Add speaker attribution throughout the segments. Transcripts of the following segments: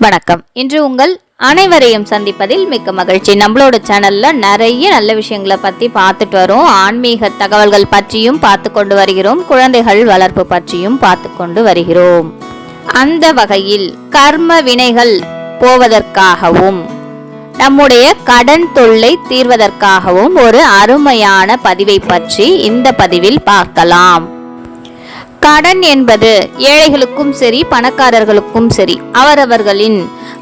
Speaker 1: வணக்கம். இன்று உங்கள் அனைவரையும் சந்திப்பதில் மிக்க மகிழ்ச்சி. நம்மளோட சேனல்ல நிறைய நல்ல விஷயங்களை பத்தி பார்த்துட்டு வரோம். ஆன்மீக தகவல்கள் பற்றியும் பார்த்து கொண்டு வருகிறோம். குழந்தைகள் வளர்ப்பு பற்றியும் பார்த்து கொண்டு வருகிறோம். அந்த வகையில் கர்ம வினைகள் போவதற்காகவும் நம்முடைய கடன் தொல்லை தீர்வதற்காகவும் ஒரு அருமையான பதிவை பற்றி இந்த பதிவில் பார்க்கலாம். கடன் என்பது ஏழைகளுக்கும் சரி பணக்காரர்களுக்கும் சரி அவரவர்களின்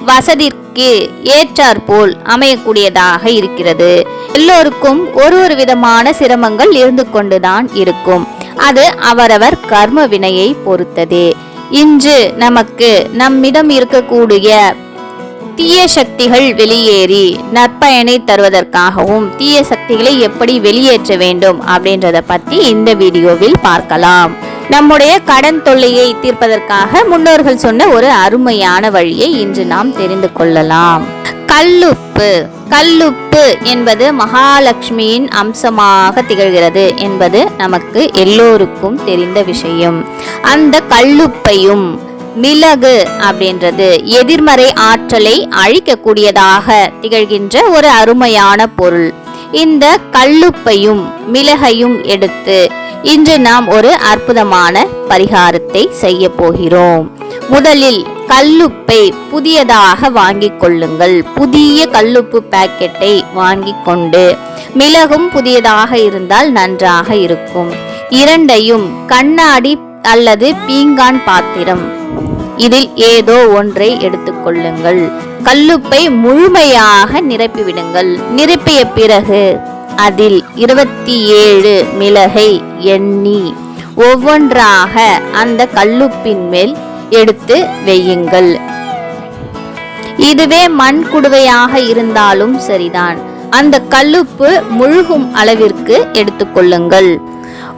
Speaker 1: வசதிக்கு ஏற்றாற்போல் அமையக்கூடியதாக இருக்கிறது. எல்லோருக்கும் ஒரு ஒரு விதமான சிரமங்கள் இருந்து கொண்டுதான் இருக்கும். அது அவரவர் கர்ம வினையை பொறுத்ததே. இன்று நமக்கு நம்மிடம் இருக்கக்கூடிய தீய சக்திகள் வெளியேறி நற்பயனை தருவதற்காகவும் தீய சக்திகளை எப்படி வெளியேற்ற வேண்டும் அப்படின்றத பற்றி இந்த வீடியோவில் பார்க்கலாம். நம்முடைய கடன் தொல்லையை தீர்ப்பதற்காக முன்னோர்கள் சொன்ன ஒரு அருமையான வழியை இன்று நாம் தெரிந்து கொள்ளலாம். கல்லுப்பு கல்லுப்பு என்பது மகாலட்சுமியின் அம்சமாக திகழ்கிறது என்பது நமக்கு எல்லோருக்கும் தெரிந்த விஷயம். அந்த கல்லுப்பையும் மிளகு அப்படின்றது எதிர்மறை ஆற்றலை அழிக்கக்கூடியதாக திகழ்கின்ற ஒரு அருமையான பொருள். இந்த கல்லுப்பையும் மிளகையும் எடுத்து இன்று நாம் ஒரு அற்புதமான பரிகாரத்தை செய்ய போகிறோம். முதலில் கல்லுப்பை புதியதாக வாங்கிக் கொள்ளுங்கள். புதிய கல்லுப்பு பாக்கெட்டை வாங்கிக் கொண்டு மிளகும் புதியதாக இருந்தால் நன்றாக இருக்கும். இரண்டையும் கண்ணாடி அல்லது பீங்கான் பாத்திரம். இதில் ஏதோ ஒன்றை எடுத்துக்கொள்ளுங்கள் கல்லுப்பை முழுமையாக நிரப்பிவிடுங்கள். நிரப்பிய பிறகு அதில் இருபத்தி ஏழு மிளகை எண்ணி ஒவ்வொன்றாக அந்த கல்லுப்பின் மேல் எடுத்து வையுங்கள். இதுவே மண் குடுவையாக இருந்தாலும் சரிதான். அந்த கல்லுப்பு முழுகும் அளவிற்கு எடுத்துக்கொள்ளுங்கள்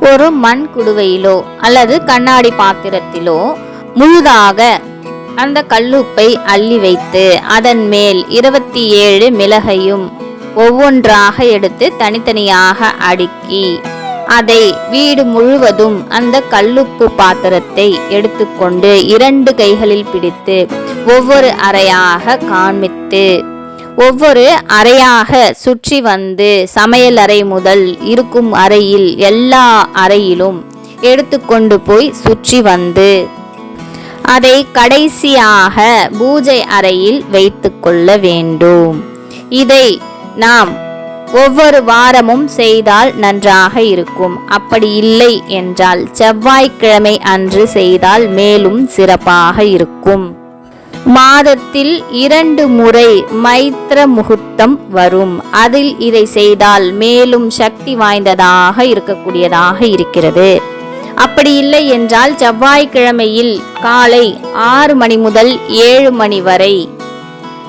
Speaker 1: ஒரு மண் குடுவையிலோ அல்லது கண்ணாடி பாத்திரத்திலோ முழுதாக அந்த கல்லுப்பை அள்ளி வைத்து அதன் மேல் இருபத்தி ஏழு மிளகையும் ஒவ்வொன்றாக எடுத்து தனித்தனியாக அடுக்கி அதை வீடு முழுவதும் அந்த கல்லுப்பு பாத்திரத்தை எடுத்துக்கொண்டு இரண்டு கைகளில் பிடித்து ஒவ்வொரு அறையாக காண்பித்து ஒவ்வொரு அறையாக சுற்றி வந்து சமையல் அறை முதல் இருக்கும் அறையில் எல்லா அறையிலும் எடுத்துக்கொண்டு போய் சுற்றி வந்து அதை கடைசியாக பூஜை அறையில் வைத்து கொள்ள வேண்டும். இதை நாம் ஒவ்வொரு வாரமும் செய்தால் நன்றாக இருக்கும். அப்படி இல்லை என்றால் செவ்வாய்க்கிழமை அன்று செய்தால் மேலும் சிறப்பாக இருக்கும். மாதத்தில் இரண்டு முறை மைத்ர முகூர்த்தம் வரும். அதில் இதை செய்தால் மேலும் சக்தி வாய்ந்ததாக இருக்கக்கூடியதாக இருக்கிறது. அப்படி இல்லை என்றால் செவ்வாய்க்கிழமையில் காலை ஆறு மணி முதல் ஏழு மணி வரை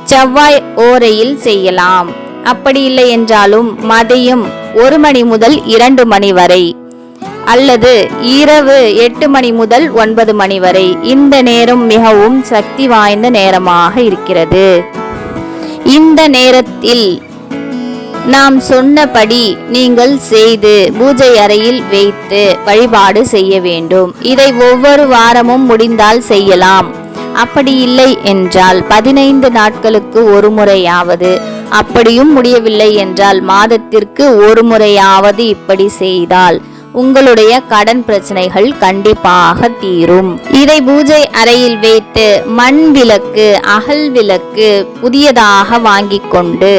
Speaker 1: செவ்வாய் ஓரையில் செய்யலாம். அப்படி இல்லை என்றாலும் மதியம் ஒரு மணி முதல் இரண்டு மணி வரை அல்லது இரவு எட்டு மணி முதல் ஒன்பது மணி வரை. இந்த நேரம் மிகவும் சக்தி வாய்ந்த நேரமாக இருக்கிறது. இந்த நேரத்தில் நாம் சொன்னபடி நீங்கள் செய்து பூஜை அறையில் வைத்து வழிபாடு செய்ய வேண்டும். இதை ஒவ்வொரு வாரமும் முடிந்தால் செய்யலாம். அப்படி இல்லை என்றால் பதினைந்து நாட்களுக்கு ஒரு முறையாவது. அப்படியும் முடியவில்லை என்றால் மாதத்திற்கு ஒரு முறையாவது இப்படி செய்தால் உங்களுடைய கடன் பிரச்சனைகள் கண்டிப்பாக தீரும். இதை பூஜை அறையில் வைத்து மண் விளக்கு அகல் விளக்கு புதியதாக வாங்கிக் கொண்டு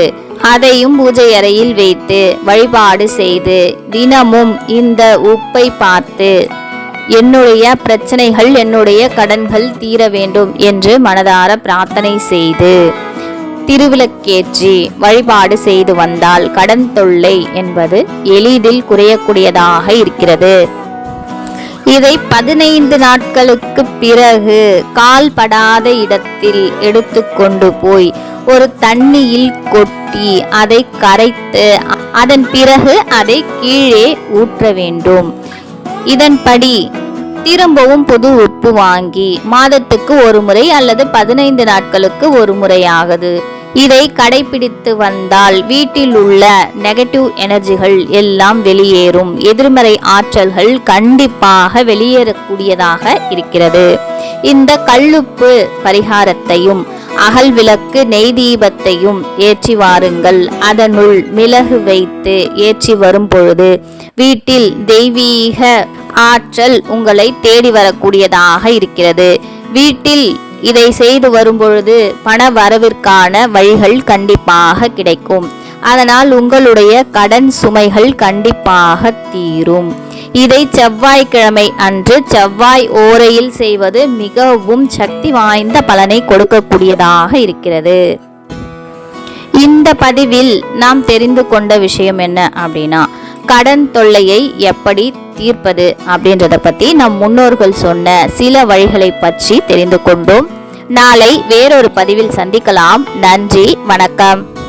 Speaker 1: அதையும் பூஜை அறையில் வைத்து வழிபாடு செய்து தினமும் இந்த உப்பை பார்த்து என்னுடைய பிரச்சனைகள் என்னுடைய கடன்கள் தீர வேண்டும் என்று மனதார பிரார்த்தனை செய்து திருவிளக்கேற்றி வழிபாடு செய்து வந்தால் கடன் தொல்லை என்பது எளிதில் குறையக்கூடியதாக இருக்கிறது. இதை பதினைந்து நாட்களுக்கு பிறகு கால் படாத இடத்தில் எடுத்து கொண்டு போய் ஒரு தண்ணியில் கொட்டி அதை கரைத்து அதன் பிறகு அதை கீழே ஊற்ற வேண்டும். இதன்படி திரும்பவும் புது உப்பு வாங்கி மாதத்துக்கு ஒரு முறை அல்லது பதினைந்து நாட்களுக்கு ஒரு முறையாகுது இதை கடைபிடித்து வந்தால் வீட்டில் உள்ள நெகட்டிவ் எனர்ஜிகள் எல்லாம் வெளியேறும். எதிர்மறை ஆற்றல்கள் கண்டிப்பாக வெளியேறக்கூடியதாக இருக்கிறது. இந்த கல்லுப்பு பரிகாரத்தையும் அகல் விளக்கு நெய் தீபத்தையும் ஏற்றி வாருங்கள். அதனுள் மிளகு வைத்து ஏற்றி வரும் பொழுது வீட்டில் தெய்வீக ஆற்றல் உங்களை தேடி வரக்கூடியதாக இருக்கிறது. வீட்டில் இதை செய்து வரும்பொழுது பண வரவிற்கான வழிகள் கண்டிப்பாக கிடைக்கும். அதனால் உங்களுடைய கடன் சுமைகள் கண்டிப்பாக தீரும். இதை செவ்வாய்க்கிழமை அன்று செவ்வாய் ஓரையில் செய்வது மிகவும் சக்தி வாய்ந்த பலனை கொடுக்கக்கூடியதாக இருக்கிறது. இந்த பதிவில் நாம் தெரிந்து கொண்ட விஷயம் என்ன அப்படின்னா கடன் தொல்லையை எப்படி தீர்ப்பது அப்படின்றத பத்தி நம் முன்னோர்கள் சொன்ன சில வழிகளை பற்றி தெரிந்து கொண்டோம். நாளை வேறொரு பதிவில் சந்திக்கலாம். நன்றி வணக்கம்.